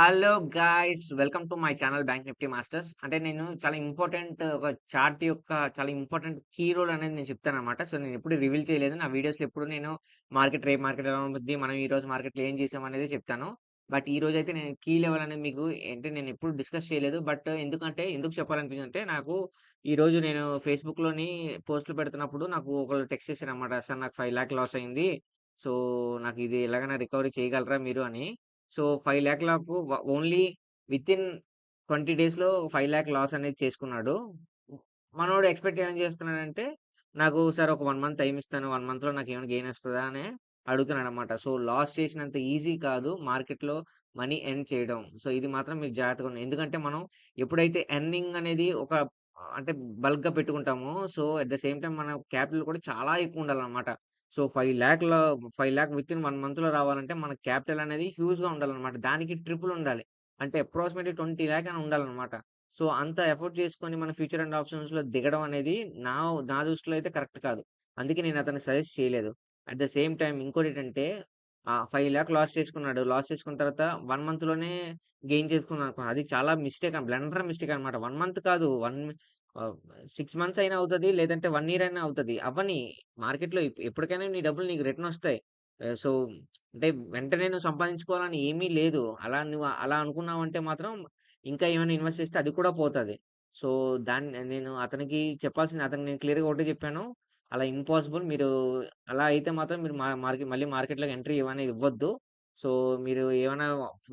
Hello guys! Welcome to my channel Bank Nifty Masters. అంటే నేను చాలా ఇంపార్టెంట్ ఒక చార్ట్ యొక్క చాలా ఇంపార్టెంట్ కీ రోల్ అనేది నేను చెప్తాను అనమాట సో, నేను ఎప్పుడు రివీల్ చేయలేదు. నా వీడియోస్‌లో ఎప్పుడు నేను మార్కెట్ రేపు మార్కెట్ ఎలా ఉంటుంది మనం ఈరోజు మార్కెట్‌లో ఏం చేసామనేది చెప్తాను. బట్ ఈ రోజు అయితే నేను కీ లెవెల్ అనేది మీకు అంటే నేనెప్పుడు డిస్కస్ చేయలేదు. బట్ ఎందుకంటే ఎందుకు చెప్పాలనిపించింది అంటే నాకు ఈరోజు నేను ఫేస్‌బుక్‌లోని పోస్ట్‌లు పెడుతున్నప్పుడు నాకు ఒకళ్ళు టెక్స్ట్ చేశారనమాట. సార్ నాకు ఫైవ్ ల్యాక్ లాస్ అయింది. సో, నాకు ఇది ఎలాగైనా రికవరీ చేయగలరా మీరు అని. సో, ఫైవ్ ల్యాక్ లాకు ఓన్లీ వితిన్ 20 డేస్‌లో 5,00,000 లాస్ అనేది చేసుకున్నాడు. మనోడు ఎక్స్‌పెక్ట్ ఏం చేస్తున్నాడంటే, నాకు సార్ ఒక వన్ మంత్ టైం ఇస్తాను. వన్ మంత్‌లో ఏమైనా గెయిన్ వస్తుందా అని అడుగుతున్నాడు అనమాట సో, లాస్ చేసినంత ఈజీ కాదు మార్కెట్‌లో మనీ ఎర్న్ చేయడం. సో, ఇది మాత్రం మీరు జాగ్రత్తగా ఉండండి. ఎందుకంటే మనం ఎప్పుడైతే ఎర్నింగ్ అనేది ఒక అంటే బల్క్‌గా పెట్టుకుంటామో, so, at the same time మన క్యాపిటల్ కూడా చాలా ఎక్కువ ఉండాలన్నమాట సో, 5,00,000 5,00,000 వితిన్ 1 మంత్‌లో రావాలంటే మన క్యాపిటల్ అనేది హ్యూజ్‌గా ఉండాలనమాట. దానికి ట్రిపుల్ ఉండాలి. అంటే అప్రాక్సిమేట్‌లీ 20,00,000 అని ఉండాలనమాట. సో, అంత ఎఫర్ట్ చేసుకొని మన ఫ్యూచర్ అండ్ ఆప్షన్స్‌లో దిగడం అనేది నా నా దృష్టిలో అయితే కరెక్ట్ కాదు. అందుకే నేను అతనికి సజెస్ట్ చేయలేదు. అట్ ద సేమ్ టైమ్ ఇంకోటేంటంటే ఆహ్, 5,00,000 లాస్ చేసుకున్నాడు. లాస్ చేసుకున్న తర్వాత 1 మంత్‌లోనే గెయిన్ చేసుకున్నాడనుకో అది చాలా మిస్టేక్ బ్లండర్ మిస్టేక్ అనమాట. 1 మంత్ కాదు. 1 సిక్స్ మంత్స్ అయినా అవుతుంది లేదంటే వన్ ఇయర్ అయినా అవుతుంది అవన్నీ మార్కెట్‌లో ఎప్పటికైనా నీ డబ్బులు నీకు రిటర్న్ వస్తాయి. సో, అంటే వెంటనే నువ్వు సంపాదించుకోవాలని ఏమీ లేదు. అలా నువ్వు అలా అనుకున్నావంటే మాత్రం ఇంకా ఏమైనా ఇన్వెస్ట్ చేస్తే అది కూడా పోతుంది సో, దాన్ని నేను అతనికి చెప్పాల్సింది అతనికి నేను క్లియర్‌గా ఒకటే చెప్పాను. అలా ఇంపాసిబుల్. మీరు అలా అయితే మాత్రం మీరు మా మార్కెట్ మళ్ళీ మార్కెట్‌లోకి ఎంట్రీ ఏమైనా ఇవ్వద్దు. సో, మీరు ఏమైనా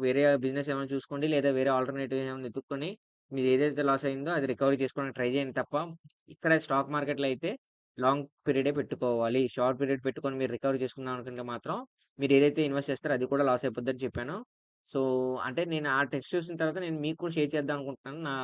వేరే బిజినెస్ ఏమైనా చూసుకోండి. లేదా వేరే ఆల్టర్‌నేటివ్ ఏమైనా వెతుక్కొని మీది ఏదైతే లాస్ అయిందో అది రికవరీ చేసుకోవడానికి ట్రై చేయండి తప్ప, ఇక్కడ స్టాక్ మార్కెట్‌లో అయితే లాంగ్ పీరియడే పెట్టుకోవాలి. షార్ట్ పీరియడ్ పెట్టుకొని మీరు రికవరీ చేసుకుందాం అనుకుంటే మాత్రం మీరు ఏదైతే ఇన్వెస్ట్ చేస్తారో అది కూడా లాస్ అయిపోద్దని చెప్పాను. సో, అంటే నేను ఆ టెస్ట్ చూసిన తర్వాత నేను మీకు కూడా షేర్ చేద్దాం అనుకుంటున్నాను. నా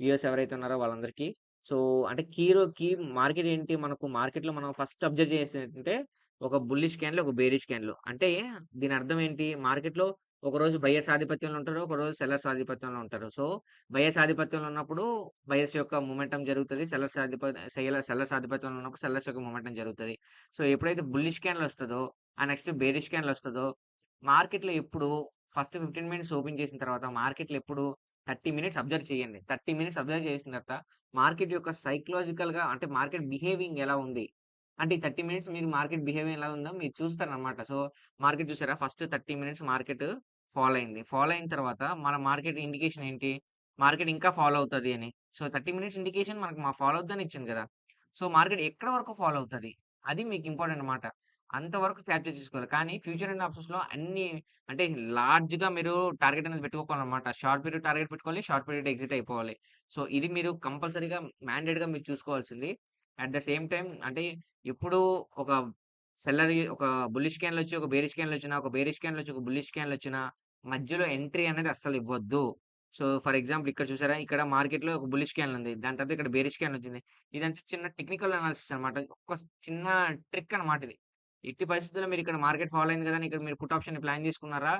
వ్యూవర్స్ ఎవరైతే ఉన్నారో వాళ్ళందరికీ. సో, అంటే కీ కీ మార్కెట్ ఏంటి మనకు మార్కెట్‌లో మనం ఫస్ట్ అబ్జర్వ్ చేసేటంటే ఒక బుల్లిష్ క్యాన్లు ఒక బేరిష్ క్యాన్లు అంటే దీని అర్థం ఏంటి? మార్కెట్‌లో ఒకరోజు బయర్స్ ఆధిపత్యంలో ఉంటారు. ఒకరోజు సెల్లర్స్ ఆధిపత్యంలో ఉంటారు. సో, బయర్స్ ఆధిపత్యంలో ఉన్నప్పుడు బయర్స్ యొక్క మొమెంటం జరుగుతుంది సెల్లర్స్ ఆధిపత్య సెల సెల్లర్స్ ఆధిపత్యంలో ఉన్నప్పుడు సెల్లర్స్ యొక్క మొమెంటం జరుగుతుంది సో, ఎప్పుడైతే బుల్లిష్ క్యాన్లు వస్తుందో ఆ నెక్స్ట్ బేరిష్ క్యాన్లు వస్తుందో మార్కెట్‌లో ఎప్పుడు ఫస్ట్ 15 మినిట్స్ ఓపెన్ చేసిన తర్వాత మార్కెట్‌లో ఎప్పుడు 30 మినిట్స్ అబ్జర్వ్ చేయండి. 30 మినిట్స్ అబ్జర్వ్ చేసిన తర్వాత మార్కెట్ యొక్క సైకలాజికల్‌గా అంటే మార్కెట్ బిహేవింగ్ ఎలా ఉంది? అంటే ఈ 30 మినిట్స్ మీరు మార్కెట్ బిహేవింగ్ ఎలా ఉందో మీరు చూస్తారనమాట. సో, మార్కెట్ చూసారా ఫస్ట్ 30 మినిట్స్ మార్కెట్ ఫాలో అయింది. ఫాలో అయిన తర్వాత మన మార్కెట్ ఇండికేషన్ ఏంటి? మార్కెట్ ఇంకా ఫాలో అవుతుంది అని. సో, 30 మినిట్స్ ఇండికేషన్ మనకు మా ఫాలో అవుతుందని ఇచ్చింది కదా! సో, మార్కెట్ ఎక్కడ వరకు ఫాలో అవుతుంది అది మీకు ఇంపార్టెంట్ అనమాట అంతవరకు క్యాప్చర్ చేసుకోవాలి. కానీ ఫ్యూచర్ అండ్ ఆప్షన్స్‌లో అన్ని అంటే లార్జ్‌గా మీరు టార్గెట్ అనేది పెట్టుకోవాలన్నమాట. షార్ట్ పీరియడ్ టార్గెట్ పెట్టుకోవాలి. షార్ట్ పీరియడ్ ఎగ్జిట్ అయిపోవాలి. సో, ఇది మీరు కంపల్సరీగా మ్యాండేట్‌గా మీరు చూసుకోవాల్సింది. అట్ ద సేమ్ టైం అంటే ఎప్పుడు ఒక సెల్లర్ ఒక బుల్లిష్ క్యాండిల్ వచ్చి, ఒక బేరిష్ క్యాండిల్ వచ్చినా, ఒక బేరిష్ క్యాండిల్ వచ్చి, ఒక బుల్లిష్ క్యాండిల్ వచ్చినా మధ్యలో ఎంట్రీ అనేది అస్సలు ఇవ్వద్దు. సో, ఫర్ ఎగ్జాంపుల్ ఇక్కడ చూసారా? ఇక్కడ మార్కెట్‌లో ఒక బులిష్ స్కాన్ ఉంది. దాని తర్వాత ఇక్కడ బేరిష్ క్యాన్ వచ్చింది. ఇదంతా చిన్న టెక్నికల్ అనాలిసిస్ అన్నమాట. ఒక చిన్న ట్రిక్ అనమాట ఇది. ఎట్టి పరిస్థితుల్లో మీరు ఇక్కడ మార్కెట్ ఫాలో అయింది కదా! అని ఇక్కడ మీరు పుట్ ఆప్షన్ ప్లాన్ చేసుకున్నారా?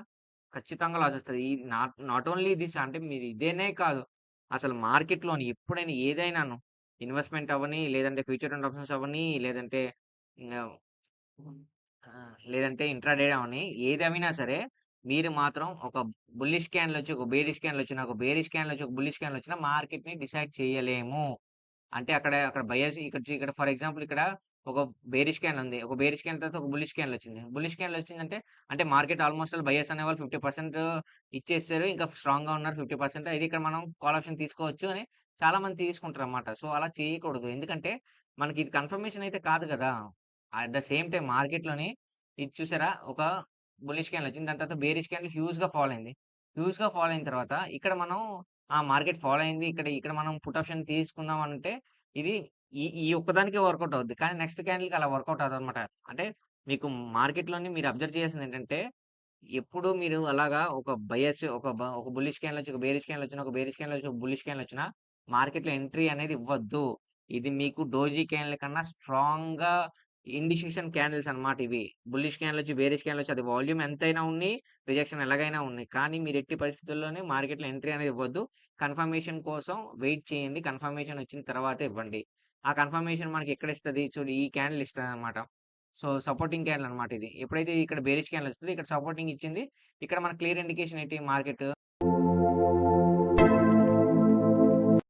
ఖచ్చితంగా లాస్ వస్తుంది ఈ నాట్ నాట్ ఓన్లీ దిస్ అంటే మీరు ఇదేనే కాదు. అసలు మార్కెట్‌లోని ఎప్పుడైనా ఏదైనాను ఇన్వెస్ట్‌మెంట్ అవని లేదంటే ఫ్యూచర్ అండ్ ఆప్షన్స్ అవని లేదంటే లేదంటే ఇంట్రాడే అవని ఏదైనా సరే మీరు మాత్రం ఒక బుల్లిష్ క్యాండిల్ వచ్చి, ఒక బేరిష్ క్యాండిల్ వచ్చినా, ఒక బేరిష్ క్యాండిల్ వచ్చి, ఒక బుల్లిష్ క్యాండిల్ వచ్చినా మార్కెట్‌ని డిసైడ్ చేయలేము. అంటే అక్కడ అక్కడ బయర్స్ ఇక్కడ ఇక్కడ ఫర్ ఎగ్జాంపుల్ ఇక్కడ ఒక బేరిష్ క్యాన్ ఉంది. ఒక బేరిష్ స్కాన్ తర్వాత ఒక బుల్లిష్ క్యాండిల్ వచ్చింది. బుల్లిష్ క్యాండిల్ వచ్చిందంటే అంటే మార్కెట్ ఆల్‌మోస్ట్ ఆల్ బయర్స్ అనేవాళ్ళు ఫిఫ్టీ పర్సెంట్ ఇచ్చేస్తారు ఇంకా స్ట్రాంగ్‌గా ఉన్నారు 50% అయితే ఇక్కడ మనం కాల్ ఆప్షన్ తీసుకోవచ్చు అని చాలా మంది తీసుకుంటారు అన్నమాట సో, అలా చేయకూడదు. ఎందుకంటే మనకి ఇది కన్ఫర్మేషన్ అయితే కాదు కదా! అట్ ద సేమ్ టైం మార్కెట్‌లోని ఇది చూసారా? ఒక బుల్లిష్ క్యాండిల్ వచ్చింది. దాని తర్వాత బేరిష్ క్యాండిల్ హ్యూజ్‌గా ఫాల్ అయింది. హ్యూజ్‌గా ఫాల్ అయిన తర్వాత ఇక్కడ మనం ఆ! మార్కెట్ ఫాలో అయింది. ఇక్కడ ఇక్కడ మనం పుట్ ఆప్షన్ తీసుకుందాం అంటే ఇది ఈ ఈ ఒక్కదానికే వర్కౌట్ అవుద్ది. కానీ నెక్స్ట్ క్యాండిల్‌కి అలా వర్కౌట్ అవుతుంది అనమాట అంటే మీకు మార్కెట్‌లోని మీరు అబ్జర్వ్ చేసింది ఏంటంటే ఎప్పుడు మీరు అలాగా ఒక బయస్ ఒక ఒక బుల్లిష్ క్యాండిల్ వచ్చి, ఒక బేరిష్ క్యాండిల్ వచ్చినా, ఒక బేరిష్ క్యాండిల్ వచ్చి, ఒక బుల్లిష్ క్యాండిల్ వచ్చినా మార్కెట్‌లో ఎంట్రీ అనేది ఇవ్వద్దు. ఇది మీకు డోజీ క్యాండిల్ కన్నా స్ట్రాంగ్‌గా ఇండిసిషన్ క్యాండిల్స్ అనమాట ఇవి. బుల్లిష్ క్యాండిల్ వచ్చి, బేరిష్ క్యాండిల్ వచ్చి అది వాల్యూమ్ ఎంతైనా ఉన్ని, రిజెక్షన్ ఎలాగైనా ఉన్నాయి. కానీ మీరు ఎట్టి పరిస్థితుల్లోనే మార్కెట్‌లో ఎంట్రీ అనేది ఇవ్వద్దు. కన్ఫర్మేషన్ కోసం వెయిట్ చేయండి. కన్ఫర్మేషన్ వచ్చిన తర్వాత ఇవ్వండి. ఆ కన్ఫర్మేషన్ మనకి ఎక్కడ ఇస్తుంది చూడు ఈ క్యాండిల్ ఇస్తుంది అనమాట సో, సపోర్టింగ్ క్యాండిల్ అనమాట ఇది. ఎప్పుడైతే ఇక్కడ బేరిష్ క్యాండిల్ వస్తుంది ఇక్కడ సపోర్టింగ్ ఇచ్చింది. ఇక్కడ మన క్లియర్ ఇండికేషన్ ఏంటి మార్కెట్